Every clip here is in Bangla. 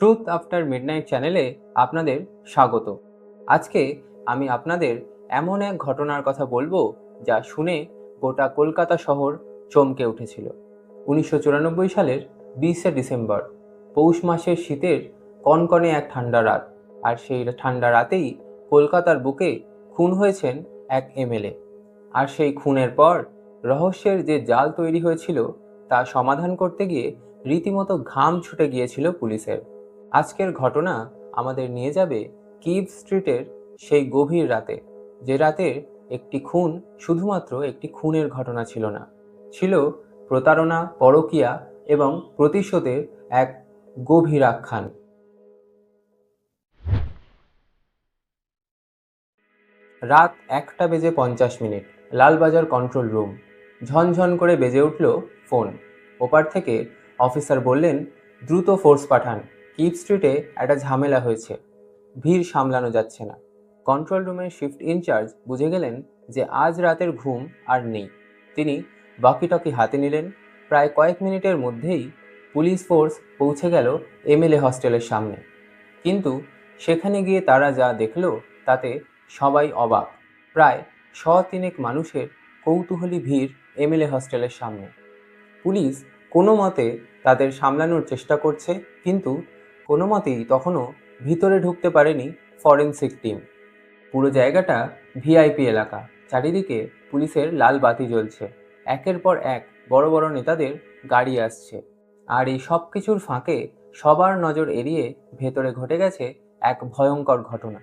ট্রুথ আফটার মিডনাইট চ্যানেলে আপনাদের স্বাগত। আজকে আমি আপনাদের এমন এক ঘটনার কথা বলব যা শুনে গোটা কলকাতা শহর চমকে উঠেছিল। উনিশশো চুরানব্বই সালের বিশে ডিসেম্বর, পৌষ মাসের শীতের কনকনে এক ঠান্ডা রাত। আর সেই ঠান্ডা রাতেই কলকাতার বুকে খুন হয়েছেন এক এমএলএ। আর সেই খুনের পর রহস্যের যে জাল তৈরি হয়েছিল তা সমাধান করতে গিয়ে রীতিমতো ঘাম ছুটে গিয়েছিল পুলিশের। আজকের ঘটনা আমাদের নিয়ে যাবে কিভ স্ট্রিটের সেই গভীর রাতে, যে রাতের একটি খুন শুধুমাত্র একটি খুনের ঘটনা ছিল না, ছিল প্রতারণা, পরকীয়া এবং প্রতিশোধের এক গভীর আখ্যান। রাত একটা বেজে পঞ্চাশ মিনিট, লালবাজার কন্ট্রোল রুম। ঝনঝন করে বেজে উঠল ফোন। ওপার থেকে অফিসার বললেন, দ্রুত ফোর্স পাঠান। কিপ স্ট্রিটে একটা ঝামেলা হয়েছে। ভিড় সামলানো যাচ্ছে না। কন্ট্রোল রুমের শিফট ইনচার্জ বুঝে গেলেন যে আজ রাতের ঘুম আর নেই। তিনি বাকিটকি হাতে নিলেন। প্রায় কয়েক মিনিটের মধ্যেই পুলিশ ফোর্স পৌঁছে গেল এমএলএ হস্টেলের সামনে। কিন্তু সেখানে গিয়ে তারা যা দেখল তাতে সবাই অবাক। প্রায় শ তিনেক মানুষের কৌতূহলী ভিড় এমএলএ হস্টেলের সামনে। পুলিশ কোনো মতে তাদের সামলানোর চেষ্টা করছে, কিন্তু কোনো মতেই তখনও ভিতরে ঢুকতে পারেনি ফরেনসিক টিম। পুরো জায়গাটা ভিআইপি এলাকা। চারিদিকে পুলিশের লাল বাতি জ্বলছে। একের পর এক বড় বড় নেতাদের গাড়ি আসছে। আর এই সব কিছুর ফাঁকে সবার নজর এড়িয়ে ভেতরে ঘটে গেছে এক ভয়ঙ্কর ঘটনা।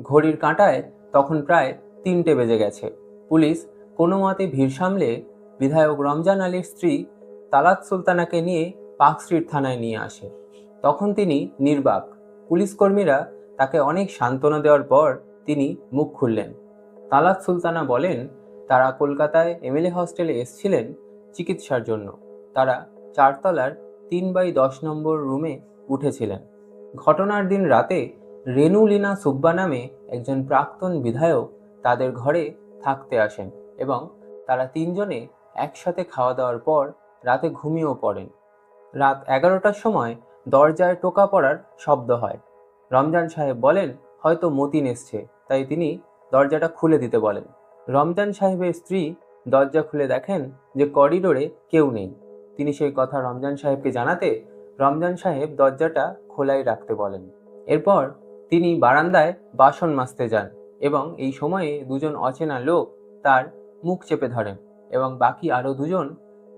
ঘড়ির কাঁটায় তখন প্রায় তিনটে বেজে গেছে। পুলিশ কোনো মতে ভিড় সামলে বিধায়ক রমজান আলীর স্ত্রী তালাত সুলতানাকে নিয়ে পার্ক স্ট্রিট থানায় নিয়ে আসে। তখন তিনি নির্বাক। পুলিশ কর্মীরা তাকে অনেক সান্ত্বনা দেওয়ার পর তিনি মুখ খুললেন। তালাত সুলতানা বলেন, তারা কলকাতায় এমএলএ হস্টেলে এসছিলেন চিকিৎসার জন্য। তারা চারতলার তিন বাই দশ নম্বর রুমে উঠেছিলেন। ঘটনার দিন রাতে রেনু লীনা সুব্বা নামে একজন প্রাক্তন বিধায়ক তাদের ঘরে থাকতে আসেন এবং তারা তিনজনে একসাথে খাওয়া দাওয়ার পর রাতে ঘুমিয়েও পড়েন। রাত এগারোটার সময় দরজায় টোকা পড়ার শব্দ হয়। রমজান সাহেব বলেন, হয়তো মতিন এসছে। তাই তিনি দরজাটা খুলে দিতে বলেন। রমজান সাহেবের স্ত্রী দরজা খুলে দেখেন যে করিডোরে কেউ নেই। তিনি সেই কথা রমজান সাহেবকে জানাতে রমজান সাহেব দরজাটা খোলাই রাখতে বলেন। এরপর তিনি বারান্দায় বাসন মাজতে যান এবং এই সময়ে দুজন অচেনা লোক তার মুখ চেপে ধরেন এবং বাকি আরও দুজন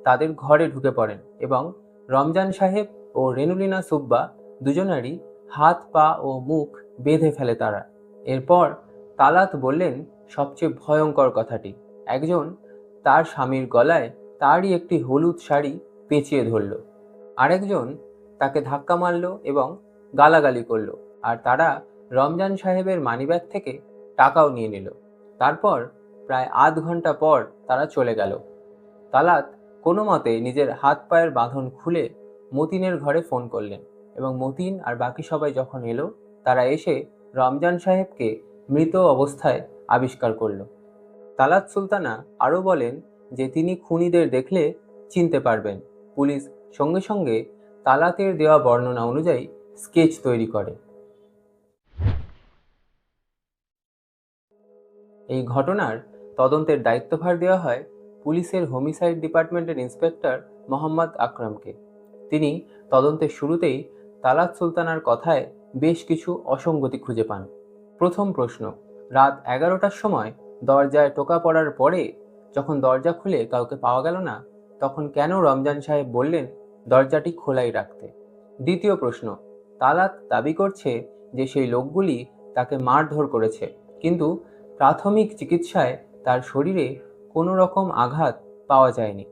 তাদের ঘরে ঢুকে পড়েন এবং রমজান সাহেব ও রেনুলিনা সুব্বা দুজনারই হাত, পা ও মুখ বেঁধে ফেলে তারা। এরপর তালাত বললেন, সবচেয়ে ভয়ঙ্কর কথাটি। একজন তার স্বামীর গলায় তারই একটি হলুদ শাড়ি পেঁচিয়ে ধরল। আরেকজন তাকে ধাক্কা মারল এবং গালাগালি করল। আর তারা রমজান সাহেবের মানিব্যাগ থেকে টাকাও নিয়ে নিল। তারপর প্রায় আধ ঘণ্টা পর তারা চলে গেল। তালাত কোনো মতে নিজের হাত পায়ের বাঁধন খুলে মতিনের ঘরে ফোন করলেন এবং মতিন আর বাকি সবাই যখন এলো, তারা এসে রমজান সাহেবকে মৃত অবস্থায় আবিষ্কার করল। তালাত সুলতানা আরও বলেন যে তিনি খুনিদের দেখলে চিনতে পারবেন। পুলিশ সঙ্গে সঙ্গে তালাতের দেওয়া বর্ণনা অনুযায়ী স্কেচ তৈরি করে। এই ঘটনার তদন্তের দায়িত্বভার দেওয়া হয় পুলিশের হোমিসাইড ডিপার্টমেন্টের ইন্সপেক্টর মোহাম্মদ আকরামকে। তিনি তদন্তের শুরুতেই তালাত সুলতানার কথায় বেশ কিছু অসঙ্গতি খুঁজে পান। প্রথম প্রশ্ন, রাত এগারোটার সময় দরজায় টোকা পড়ার পরে যখন দরজা খুলে কাউকে পাওয়া গেল না, তখন কেন রমজান সাহেব বললেন, দরজাটি খোলাই রাখতে দ্বিতীয় প্রশ্ন, তালাত দাবি করছে যে সেই লোকগুলি তাকে মারধর করেছে, কিন্তু প্রাথমিক চিকিৎসায় তার শরীরে কোনো রকম আঘাত পাওয়া যায়নি।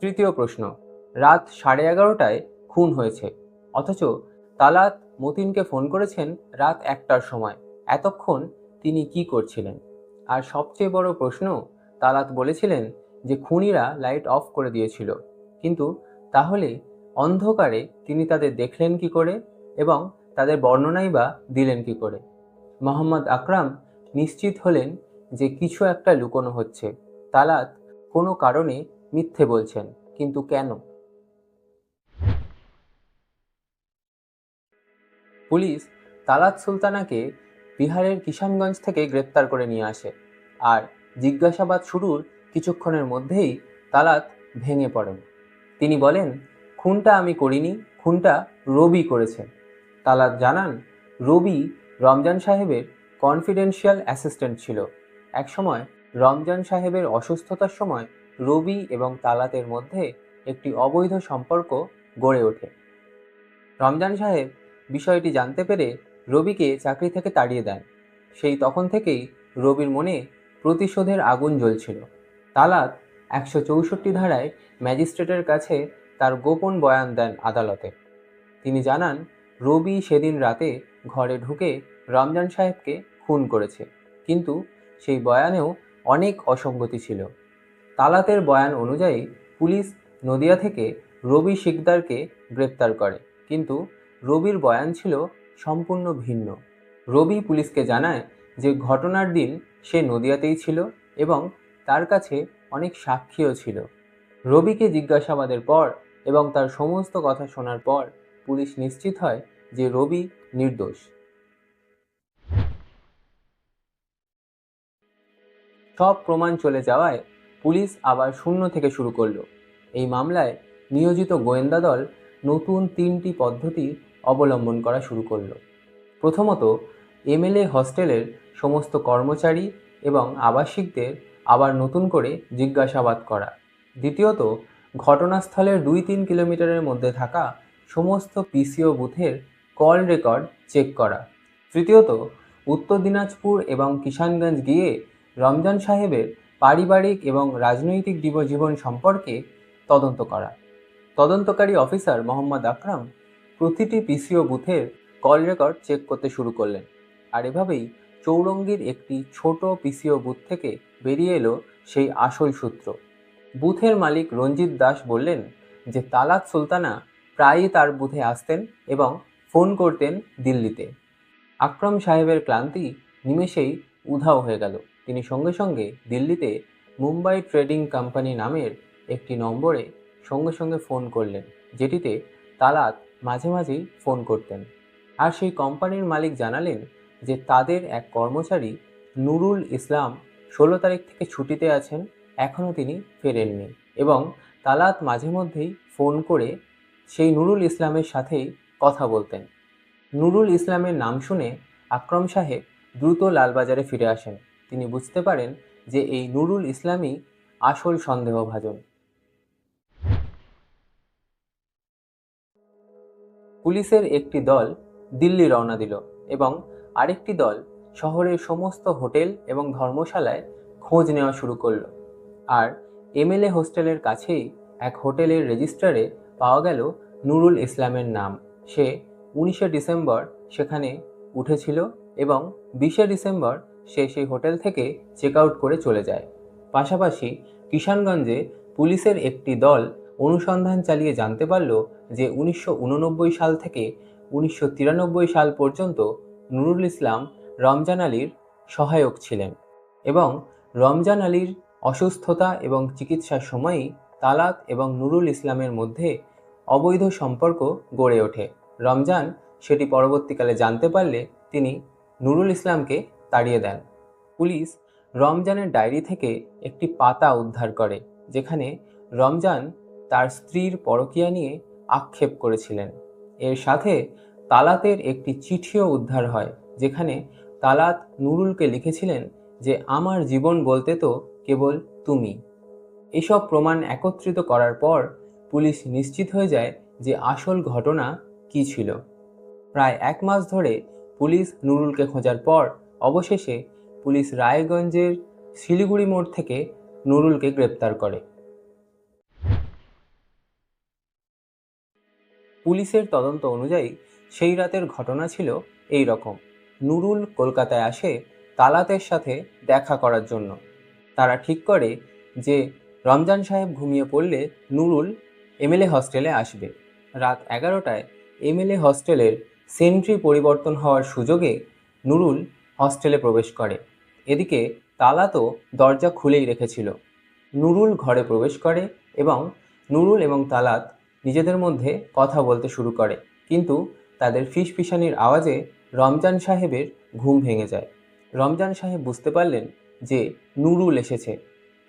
তৃতীয় প্রশ্ন, রাত সাড়ে এগারোটায় খুন হয়েছে। অথচ তালাত মতিনকে ফোন করেছেন রাত একটার সময়। এতক্ষণ তিনি কি করছিলেন? আর সবচেয়ে বড় প্রশ্ন, তালাত বলেছিলেন যে খুনিরা লাইট অফ করে দিয়েছিল। কিন্তু তাহলে অন্ধকারে তিনি তাদের দেখলেন কি করে এবং তাদের বর্ণনাই বা দিলেন কি করে? মোহাম্মদ আকরাম নিশ্চিত হলেন যে কিছু একটা লুকোনো হচ্ছে। তালাত কোনো কারণে মিথ্যে বলছেন, কিন্তু কেন? পুলিশ তালাত সুলতানাকে বিহারের কিষানগঞ্জ থেকে গ্রেপ্তার করে নিয়ে আসে আর জিজ্ঞাসাবাদ শুরুর কিছুক্ষণের মধ্যেই তালাত ভেঙে পড়েন। তিনি বলেন, খুনটা আমি করিনি, খুনটা রবি করেছে। তালাত জানান, রবি রমজান সাহেবের কনফিডেন্সিয়াল অ্যাসিস্ট্যান্ট ছিল। একসময় রমজান সাহেবের অসুস্থতার সময় রবি এবং তালাতের মধ্যে একটি অবৈধ সম্পর্ক গড়ে ওঠে। রমজান সাহেব বিষয়টি জানতে পেরে রবিকে চাকরি থেকে তাড়িয়ে দেন। সেই তখন থেকেই রবির মনে প্রতিশোধের আগুন জ্বলছিল। তালাত একশো চৌষট্টি ধারায় ম্যাজিস্ট্রেটের কাছে তার গোপন বয়ান দেন আদালতে। তিনি জানান, রবি সেদিন রাতে ঘরে ঢুকে রমজান সাহেবকে খুন করেছে। কিন্তু সেই বয়ানেও অনেক অসঙ্গতি ছিল। তালাতের বয়ান অনুযায়ী পুলিশ নদিয়া থেকে রবি শিকদারকে গ্রেপ্তার করে, কিন্তু রবির বয়ান ছিল সম্পূর্ণ ভিন্ন। রবি পুলিশকে জানায় যে ঘটনার দিন সে নদিয়াতেই ছিল এবং তার কাছে অনেক সাক্ষীও ছিল। রবিকে জিজ্ঞাসাবাদের পর এবং তার সমস্ত কথা শোনার পর পুলিশ নিশ্চিত হয় যে রবি নির্দোষ। সব প্রমাণ চলে যাওয়ায় পুলিশ আবার শূন্য থেকে শুরু করল। এই মামলায় নিয়োজিত গোয়েন্দা দল নতুন তিনটি পদ্ধতি অবলম্বন করা শুরু করল। প্রথমত, এমএলএ হস্টেলের সমস্ত কর্মচারী এবং আবাসিকদের আবার নতুন করে জিজ্ঞাসাবাদ করা। দ্বিতীয়ত, ঘটনাস্থলের দুই তিন কিলোমিটারের মধ্যে থাকা সমস্ত পিসিও বুথের কল রেকর্ড চেক করা। তৃতীয়ত, উত্তর দিনাজপুর এবং কিষানগঞ্জ গিয়ে রমজান সাহেবের পারিবারিক এবং রাজনৈতিক জীবন সম্পর্কে তদন্ত করা। তদন্তকারী অফিসার মোহাম্মদ আকরাম প্রতিটি পিসিও বুথের কল রেকর্ড চেক করতে শুরু করলেন। আর এভাবেই চৌরঙ্গীর একটি ছোট পিসিও বুথ থেকে বেরিয়ে এলো সেই আসল সূত্র। বুথের মালিক রঞ্জিত দাস বললেন যে তালাত সুলতানা প্রায়ই তার বুথে আসতেন এবং ফোন করতেন দিল্লিতে। আকরম সাহেবের ক্লান্তি নিমেষেই উধাও হয়ে গেল। তিনি সঙ্গে সঙ্গে দিল্লিতে মুম্বাই ট্রেডিং কোম্পানি নামের একটি নম্বরে সঙ্গে সঙ্গে ফোন করলেন, যেটিতে তালাত মাঝে মাঝেই ফোন করতেন। আর সেই কোম্পানির মালিক জানালেন যে তাদের এক কর্মচারী নুরুল ইসলাম ষোলো তারিখ থেকে ছুটিতে আছেন, এখনও তিনি ফেরেননি এবং তালাত মাঝে মধ্যেই ফোন করে সেই নুরুল ইসলামের সাথেই কথা বলতেন। নুরুল ইসলামের নাম শুনে আকরম সাহেব দ্রুত লালবাজারে ফিরে আসেন। তিনি বুঝতে পারেন যে এই নুরুল ইসলামই আসল সন্দেহভাজন। পুলিশের একটি দল দিল্লি রওনা দিল এবং আরেকটি দল শহরের সমস্ত হোটেল এবং ধর্মশালায় খোঁজ নেওয়া শুরু করল। আর এমএলএ হোস্টেলের কাছেই এক হোটেলের রেজিস্টারে পাওয়া গেল নুরুল ইসলামের নাম। সে উনিশে ডিসেম্বর সেখানে উঠেছিল এবং বিশে ডিসেম্বর সে সেই হোটেল থেকে চেক আউট করে চলে যায়। পাশাপাশি কিষানগঞ্জে পুলিশের একটি দল অনুসন্ধান চালিয়ে জানতে পারল যে উনিশশো উননব্বই সাল থেকে উনিশশো তিরানব্বই সাল পর্যন্ত নুরুল ইসলাম রমজান আলীর সহায়ক ছিলেন এবং রমজান আলীর অসুস্থতা এবং চিকিৎসার সময়ই তালাত এবং নুরুল ইসলামের মধ্যে অবৈধ সম্পর্ক গড়ে ওঠে। রমজান সেটি পরবর্তীকালে জানতে পারলে তিনি নুরুল ইসলামকে তাড়িয়ে দেন। পুলিশ রমজানের ডায়েরি থেকে একটি পাতা উদ্ধার করে, যেখানে রমজান তার স্ত্রীর পরকিয়া নিয়ে আক্ষেপ করেছিলেন। এর সাথে তালাতের একটি চিঠিও উদ্ধার হয়, যেখানে তালাত নুরুলকে লিখেছিলেন যে, আমার জীবন বলতে তো কেবল তুমি। এসব প্রমাণ একত্রিত করার পর পুলিশ নিশ্চিত হয়ে যায় যে, আসল ঘটনা কী ছিল। প্রায় এক মাস ধরে পুলিশ নুরুলকে খোঁজার পর অবশেষে পুলিশ রায়গঞ্জের শিলিগুড়ি মোড় থেকে নুরুলকে গ্রেপ্তার করে। পুলিশের তদন্ত অনুযায়ী সেই রাতের ঘটনা ছিল এই রকম। নুরুল কলকাতায় আসে তালাতের সাথে দেখা করার জন্য। তারা ঠিক করে যে রমজান সাহেব ঘুমিয়ে পড়লে নুরুল এমএলএ হস্টেলে আসবে। রাত এগারোটায় এমএলএ হস্টেলের সেন্ট্রি পরিবর্তন হওয়ার সুযোগে নুরুল হস্টেলে প্রবেশ করে। এদিকে তালা তো দরজা খুলেই রেখেছিল। নুরুল ঘরে প্রবেশ করে এবং নুরুল এবং তালাত নিজেদের মধ্যে কথা বলতে শুরু করে, কিন্তু তাদের ফিসফিসানির আওয়াজে রমজান সাহেবের ঘুম ভেঙে যায়। রমজান সাহেব বুঝতে পারলেন যে নুরুল এসেছে।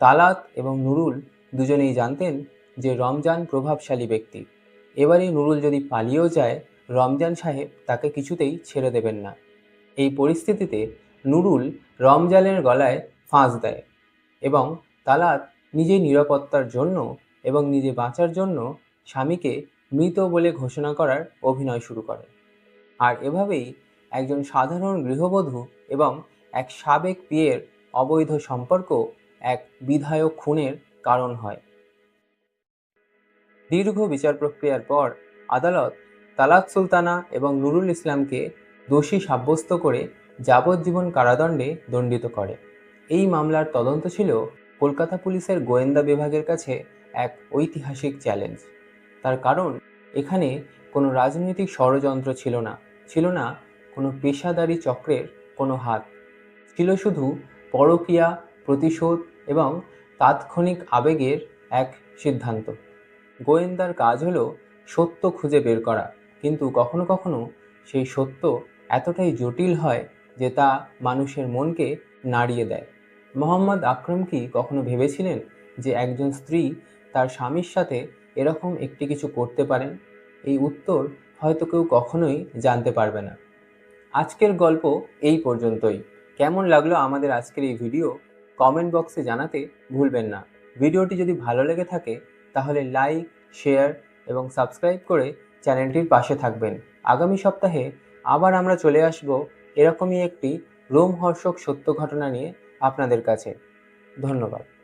তালাত এবং নুরুল দুজনেই জানতেন যে রমজান প্রভাবশালী ব্যক্তি। এবারে নুরুল যদি পালিয়েও যায়, রমজান সাহেব তাকে কিছুতেই ছেড়ে দেবেন না। এই পরিস্থিতিতে নুরুল রমজালের গলায় ফাঁস দেয় এবং তালাত নিজের নিরাপত্তার জন্য এবং নিজে বাঁচার জন্য স্বামীকে মৃত বলে ঘোষণা করার অভিনয় শুরু করে। আর এভাবেই একজন সাধারণ গৃহবধূ এবং এক সাবেক পিয়ের অবৈধ সম্পর্ক এক বিধায়ক খুনের কারণ হয়। দীর্ঘ বিচার প্রক্রিয়ার পর আদালত তালাত সুলতানা এবং নুরুল ইসলামকে দোষী সাব্যস্ত করে যাবজ্জীবন কারাদণ্ডে দণ্ডিত করে। এই মামলার তদন্ত ছিল কলকাতা পুলিশের গোয়েন্দা বিভাগের কাছে এক ঐতিহাসিক চ্যালেঞ্জ। তার কারণ, এখানে কোনো রাজনৈতিক ষড়যন্ত্র ছিল না ছিল না কোনো পেশাদারি চক্রের কোনো হাত। ছিল শুধু পরকীয়া, প্রতিশোধ এবং তাৎক্ষণিক আবেগের এক সিদ্ধান্ত। গোয়েন্দার কাজ হলো সত্য খুঁজে বের করা, কিন্তু কখনো কখনো সেই সত্য এতটাই জটিল হয় যে তা মানুষের মনকে নাড়িয়ে দেয়। মোহাম্মদ আকরম কি কখনো ভেবেছিলেন যে একজন স্ত্রী তার স্বামীর সাথে এরকম একটি কিছু করতে পারেন? এই উত্তর হয়তো কেউ কখনোই জানতে পারবে না। আজকের গল্প এই পর্যন্তই। কেমন লাগল আমাদের আজকের এই ভিডিও? কমেন্ট বক্সে জানাতে ভুলবেন না। ভিডিওটি যদি ভালো লেগে থাকে, তাহলে লাইক, শেয়ার এবং সাবস্ক্রাইব করে চ্যানেলটির পাশে থাকবেন। আগামী সপ্তাহে আবার আমরা চলে আসব এরকমই একটি রোমহর্ষক সত্য ঘটনা নিয়ে আপনাদের কাছে। ধন্যবাদ।